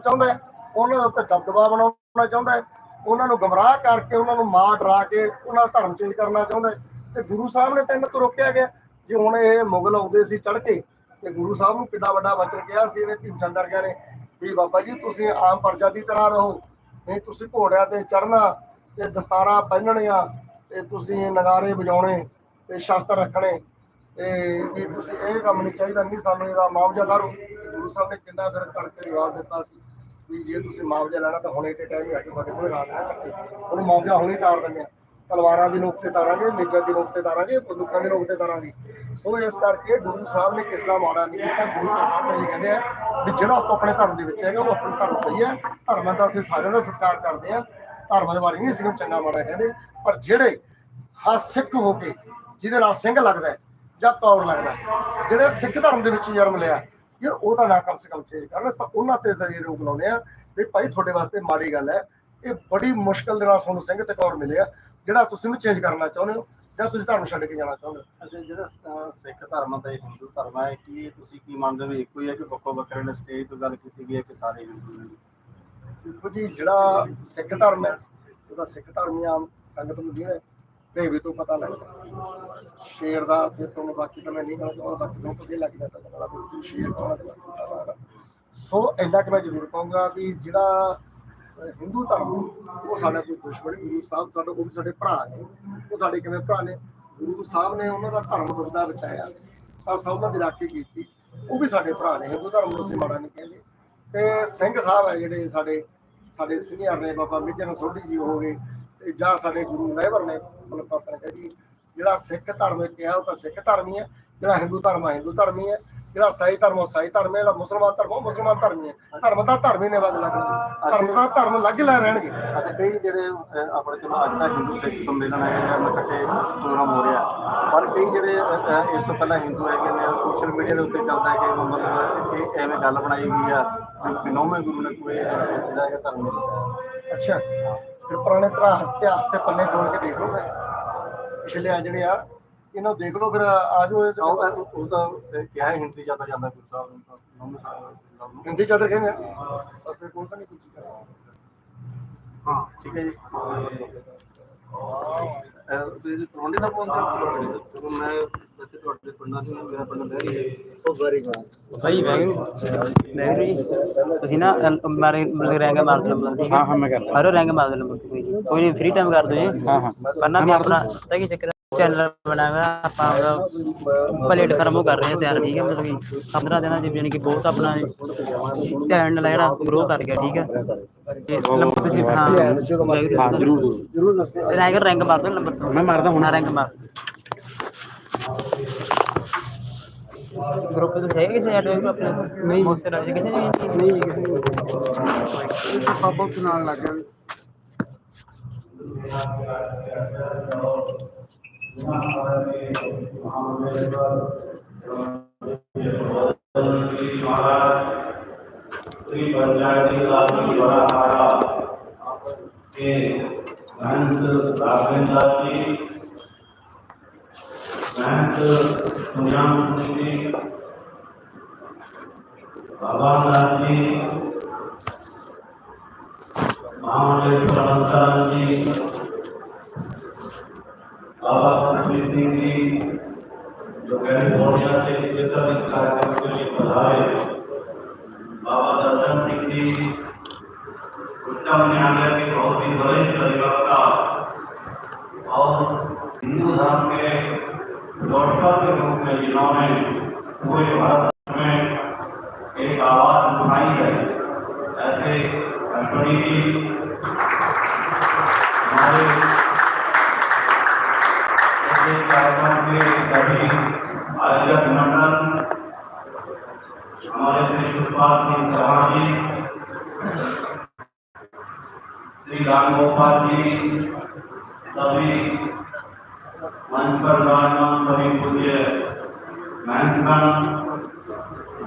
ਚਾਹੁੰਦਾ ਉਹਨਾਂ ਦਾ ਉੱਤੇ ਦਬਦਬਾ ਬਣਾਉਣਾ ਚਾਹੁੰਦਾ ਉਹਨਾਂ ਨੂੰ ਗਮਰਾਹ ਕਰਕੇ ਉਹਨਾਂ ਨੂੰ ਮਾਰ ਡਰਾ ਕੇ ਉਹਨਾਂ ਦਾ ਧਰਮ ਚੇਂਜ ਕਰਨਾ ਚਾਹੁੰਦਾ ਤੇ ਗੁਰੂ ਸਾਹਿਬ ਨੇ ਤਿੰਨ ਤੋਂ ਰੋਕਿਆ ਗਿਆ। ਜੇ ਹੁਣ ਇਹ ਮੁਗਲ ਆਉਂਦੇ ਸੀ ਚੜ ਕੇ, ਤੇ ਗੁਰੂ ਸਾਹਿਬ ਨੂੰ ਕਿੰਨਾ ਵੱਡਾ ਵਚਨ ਕਿਹਾ ਸੀ ਇਹਨੇ ਭੀਮ ਗਿਆ ਨੇ ਵੀ ਬਾਬਾ ਜੀ, ਤੁਸੀਂ ਆਮ ਪ੍ਰਜਾ ਦੀ ਤਰ੍ਹਾਂ ਰਹੋ, ਨਹੀਂ ਤੁਸੀਂ ਘੋੜਿਆਂ ਤੇ ਚੜਨਾ ਤੇ ਦਸਤਾਰਾਂ ਪਹਿਨਣੀਆਂ ਤੇ ਤੁਸੀਂ ਨਗਾਰੇ ਵਜਾਉਣੇ, ਤੇ ਸ਼ਸਤਰ ਰੱਖਣੇ, ਤੇ ਵੀ ਤੁਸੀਂ ਇਹ ਕੰਮ ਨਹੀਂ ਚਾਹੀਦਾ, ਨਹੀਂ ਸਾਨੂੰ ਇਹਦਾ ਮੁਆਵਜ਼ਾ ਕਰੋ। ਗੁਰੂ ਸਾਹਿਬ ਨੇ ਕਿੰਨਾ ਫਿਰ ਕਰਕੇ ਜਵਾਬ ਦਿੱਤਾ ਸੀ। ਵੀ ਜੇ ਤੁਸੀਂ ਮੁਆਵਜ਼ਾ ਲੈਣਾ ਤਾਂ ਹੁਣੇ ਤੇ ਟਾਈਮ ਹੀ ਆ ਸਾਡੇ ਕੋਲ ਰਾਤ ਹੈ। ਉਹਨੂੰ ਮੁਆਵਜ਼ਾ ਹੁਣੇ ਤਾਰ ਦਿੰਦੇ ਆ। ਤਲਵਾਰਾਂ ਦੀ ਨੋਕ ਤੇ ਤਾਰਾਂਗੇ, ਨੇਜਾਂ ਦੀ ਨੋਕ ਤੇ ਤਾਰਾਂਗੇ, ਬੰਦੂਕਾਂ ਦੀ ਨੋਕ ਤੇ ਤਾਰਾਂਗੇ। ਸੋ ਇਸ ਕਰਕੇ ਗੁਰੂ ਸਾਹਿਬ ਨੇ ਕਿਸ ਦਾ ਮਾੜਾ ਨਹੀਂ ਕੀਤਾ, ਗੁਰੂ ਸਾਹਿਬ ਨੇ ਕਹਿੰਦੇ ਆ ਵੀ ਜਿਹੜਾ ਆਪਾਂ ਆਪਣੇ ਧਰਮ ਦੇ ਵਿੱਚ ਹੈਗਾ ਉਹ ਆਪਣਾ ਧਰਮ ਸਹੀ ਹੈ। ਧਰਮਾਂ ਦਾ ਅਸੀਂ ਸਾਰਿਆਂ ਦਾ ਸਤਿਕਾਰ ਕਰਦੇ ਆ। ਧਰਮਾਂ ਦੇ ਬਾਰੇ ਨਹੀਂ ਅਸੀਂ ਚੰਗਾ ਮਾੜਾ ਕਹਿੰਦੇ। ਪਰ ਜਿਹੜੇ ਹਾਂ ਸਿੱਖ ਹੋ ਕੇ, ਜਿਹਦੇ ਨਾਲ ਸਿੰਘ ਲੱਗਦਾ ਜਾਂ ਕੌਰ ਲੱਗਦਾ ਜਿਹੜੇ ਸਿੱਖ ਧਰਮ ਦੇ ਵਿੱਚ ਜਨਮ ਲਿਆ ਯਾਰ ਉਹਦਾ ਨਾਂ ਕਮ ਸੇ ਕਮ ਚੇਂਜ ਕਰਨ ਅਸੀਂ ਤਾਂ ਉਹਨਾਂ ਤੇ ਜ਼ਰੀਏ ਰੋਕ ਲਾਉਨੇ ਆ। ਵੀ ਭਾਈ ਤੁਹਾਡੇ ਵਾਸਤੇ ਮਾੜੀ ਗੱਲ ਹੈ। ਇਹ ਬੜੀ ਮੁਸ਼ਕਲ ਦੇ ਨਾਲ ਤੁਹਾਨੂੰ ਸਿੰਘ ਤੇ ਕੌਰ ਮਿਲੇ ਆ ਜਿਹੜਾ ਤੁਸੀਂ ਨੂੰ ਚੇਂਜ ਕਰਨਾ ਚਾਹੁੰਦੇ ਹੋ ਜਾਂ ਤੁਸੀਂ ਧਰਮ ਛੱਡ ਕੇ ਜਾਣਾ ਚਾਹੁੰਦੇ ਹੋ? ਅੱਛਾ ਜਿਹੜਾ ਸਿੱਖ ਧਰਮ ਤੇ ਹਿੰਦੂ ਧਰਮ ਹੈ ਕੀ ਤੁਸੀਂ ਕੀ ਮੰਨਦੇ ਹੋ ਇੱਕੋ ਹੀ ਹੈ ਕਿ ਵੱਖੋ ਵੱਖਰੇ ਨੇ ਸਟੇਜ ਤੋਂ ਗੱਲ ਕੀਤੀ ਗਈ ਹੈ ਕਿ ਸਾਰੇ ਹਿੰਦੂ ਨੇ? ਦੇਖੋ ਜੀ ਜਿਹੜਾ ਸਿੱਖ ਧਰਮ ਹੈ ਉਹਦਾ ਸਿੱਖ ਧਰਮ ਆਮ ਸੰਗਤ ਨੂੰ ਜਿਹੜਾ ਭੇਵੇ ਤੋਂ ਪਤਾ ਲੱਗਦਾ ਸ਼ੇਰ ਦਾ ਤੇ ਤੁਹਾਨੂੰ ਬਾਕੀ ਤਾਂ ਮੈਂ ਨਹੀਂ ਕਹਿਣਾ ਚਾਹੁੰਦਾ ਬਾਕੀ ਤੁਹਾਨੂੰ ਪਤਾ ਹੀ ਲੱਗ ਜਾਂਦਾ ਜਨਾਲਾ ਵੀ ਸ਼ੇਰ ਕੌਣ ਹੈ ਸੋ ਇੰਨਾ ਕਿ ਮੈਂ ਜ਼ਰੂਰ ਕਹੂੰਗਾ ਵੀ ਜਿਹੜਾ ਹਿੰਦੂ ਧਰਮ, ਉਹ ਸਾਡਾ ਕੋਈ ਦੁਸ਼ਮਣ ਗੁਰੂ ਸਾਹਿਬ ਸਾਡੇ, ਉਹ ਵੀ ਸਾਡੇ ਭਰਾ ਨੇ। ਉਹ ਸਾਡੇ ਕਿਵੇਂ ਭਰਾ ਨੇ? ਗੁਰੂ ਸਾਹਿਬ ਨੇ ਉਹਨਾਂ ਦਾ ਧਰਮ ਦੁਰਦਾ ਬਚਾਇਆ। ਤਾਂ ਸਭ ਉਹਨਾਂ ਦੀ ਰਾਖੀ ਕੀਤੀ। ਉਹ ਵੀ ਸਾਡੇ ਭਰਾ ਨੇ। ਹਿੰਦੂ ਧਰਮ ਨੂੰ ਅਸੀਂ ਮਾੜਾ ਨਹੀਂ ਕਹਿੰਦੇ। ਤੇ ਸਿੰਘ ਸਾਹਿਬ ਹੈ ਜਿਹੜੇ ਸਾਡੇ ਸਾਡੇ ਸੀਨੀਅਰ ਨੇ, ਬਾਬਾ ਮਿੱਜਨ ਸੋਢੀ ਜੀ ਹੋ ਗਏ। ਤੇ ਜਾਂ ਸਾਡੇ ਗੁਰੂ ਰਹਿਬਰ ਨੇ ਮਤਲਬ ਹੈ ਜੀ ਜਿਹੜਾ ਸਿੱਖ ਧਰਮ ਕਿਹਾ ਉਹ ਤਾਂ ਸਿੱਖ ਧਰਮ ਹੀ ਹੈ ਜਿਹੜਾ ਹਿੰਦੂ ਧਰਮ ਹੈ ਹਿੰਦੂ ਧਰਮ ਹੀ ਹੈ ਜਿਹੜਾ ਸਾਈ ਧਰਮ ਉਹ ਸਾਈ ਧਰਮ ਹੈ ਜਿਹੜਾ ਮੁਸਲਮਾਨ ਧਰਮ ਉਹ ਮੁਸਲਮਾਨ ਧਰਮ ਹੀ ਹੈ। ਧਰਮ ਦਾ ਧਰਮ ਹੀ ਨੇ ਵਗ ਲੱਗ ਧਰਮ ਦਾ ਧਰਮ ਲੱਗ ਲੈ ਰਹਿਣਗੇ। ਅੱਛਾ ਕਈ ਜਿਹੜੇ ਆਪਣੇ ਚਲੋ ਅੱਜ ਦਾ ਹਿੰਦੂ ਸਿੱਖ ਸੰਮੇਲਨ ਹੈ ਜਿਹੜਾ ਇਕੱਠੇ ਪ੍ਰੋਗਰਾਮ ਹੋ ਰਿਹਾ ਪਰ ਕਈ ਜਿਹੜੇ ਇਸ ਤੋਂ ਪਹਿਲਾਂ ਹਿੰਦੂ ਹੈਗੇ ਨੇ ਸੋਸ਼ਲ ਮੀਡੀਆ ਦੇ ਉੱਤੇ ਚੱਲਦਾ ਹੈ ਕਿ ਮਤਲਬ ਇਹ ਐਵੇਂ ਗੱਲ ਬਣਾਈ ਗਈ ਆ ਕਿ ਨੌਵੇਂ ਗੁਰੂ ਨੇ ਕੋਈ ਇਹ- ਇਹ ਜਿਹੜਾ ਹੈਗਾ ਧਰਮ ਨਹੀਂ ਅੱਛਾ। ਫਿਰ ਪੁਰਾਣੇ ਇਤਿਹਾਸ ਇਤਿਹਾਸ ਦੇ ਪੰਨੇ ਖੋਲ ਕੇ ਦੇਖ ਲਓ ਫਿਰ। ਪਿਛਲੇ ਆ ਜਿਹੜੇ ਆ ਇਹਨਾਂ ਦੇਖ ਲਓ ਫਿਰ ਆ ਜਾਓ ਇਹਦੇ ਉਹ। ਤਾਂ- ਉਹ ਤਾਂ ਕਿਹਾ ਹੈ ਹਿੰਦੀ ਜ਼ਿਆਦਾ ਜਾਂਦਾ ਗੁਰੂ ਸਾਹਿਬ ਨੂੰ ਹਿੰਦੀ ਚਾਦਰ ਕਹਿੰਦੇ ਆ? ਬਸ ਫਿਰ ਕੋਲ ਤਾਂ ਨਹੀਂ ਕੁਝ ਕਰਨਾ ਹਾਂ ਠੀਕ ਹੈ ਜੀ। ਤੁਸੀਂ ਪਰੌਂਠੇ ਦਾ ਬੋਲਦੇ ਹੋ ਮੈਂ ਤੁਹਾਡੇ ਪਿੰਡਾਂ ਤੋਂ ਮੇਰਾ ਪਿੰਡ ਲਹਿਰੀ ਹੈ। ਉਹ ਵੈਰੀ ਗੁੱਡ ਭਾਈ ਵੈਗਰੂ ਵੈਗਰੂ ਜੀ ਤੁਸੀਂ ਨਾ ਮਾਰੇ ਮਤਲਬ ਰੈਂਕ ਮਾਰ ਦਿਓ ਨੰਬਰ ਠੀਕ ਹੈ? ਹਾਂ ਮੈਂ ਕਰ ਲਾਂ ਅਰੇ ਰੈਂਕ ਮਾਰ ਦਿਓ ਨੰਬਰ ਕੋਈ ਨਹੀਂ। ਫ੍ਰੀ ਟਾਈਮ ਕਰ ਦਿਓ ਜੀ। ਹਾਂ ਹਾਂ। ਵਰਨਾ ਵੀ ਆਪਣਾ ਪਤਾ ਕੀ ਚੱਕਰ ਚੈਨਲ ਬਣਾਇਆ ਆਪਾਂ ਉਹਦਾ ਪਲੇਟਫਾਰਮ ਉਹ ਕਰ ਰਹੇ ਹਾਂ ਤਿਆਰ ਠੀਕ ਹੈ? ਮਤਲਬ ਕਿ 15 ਦਿਨਾਂ ਚ ਜਾਣੀ ਕਿ ਬਹੁਤ ਆਪਣਾ ਚੈਨਲ ਹੈ ਜਿਹੜਾ ਗਰੋ ਕਰ ਗਿਆ ਠੀਕ ਹੈ? ਤੇ ਨੰਬਰ ਤੁਸੀਂ ਹਾਂ ਹਾਂ ਜਰੂਰ ਜ਼ਰੂਰ। ਰੈਂਕ ਰੈਂਕ ਮਾਰ ਦਿਓ ਨੰਬਰ ਮੈਂ ਮਾਰਦਾ ਹੁਣ। ਰੈਂਕ ਮਾਰ گروپ پہ تو ہے کسی ایڈ گروپ اپنے؟ نہیں۔ بہت سے راجی کسی نہیں نہیں۔ کسی پاپا کے نال لگ گئے۔ महंत पुण्याम जी बाबा नाथ जी महामंडलेश्वर अंतरण जी बाबा कृष्ण सिंह जी जो कैलिफोर्निया से इस कार्यक्रम के लिए पधारे جنہوں نے پورے بھارت میں ایک آواز اٹھائی ہے ایسے اشونی جی ہمارے ہمارے منچ پر महंतगण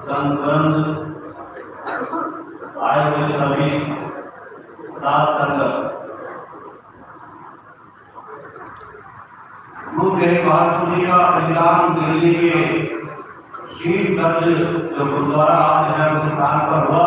संतगण आए हुए सभी सात संगत मुख्य महात्मा जी का बलिदान दिल्ली के शीर्ष दर्ज जो गुरुद्वारा आज है उस स्थान पर हुआ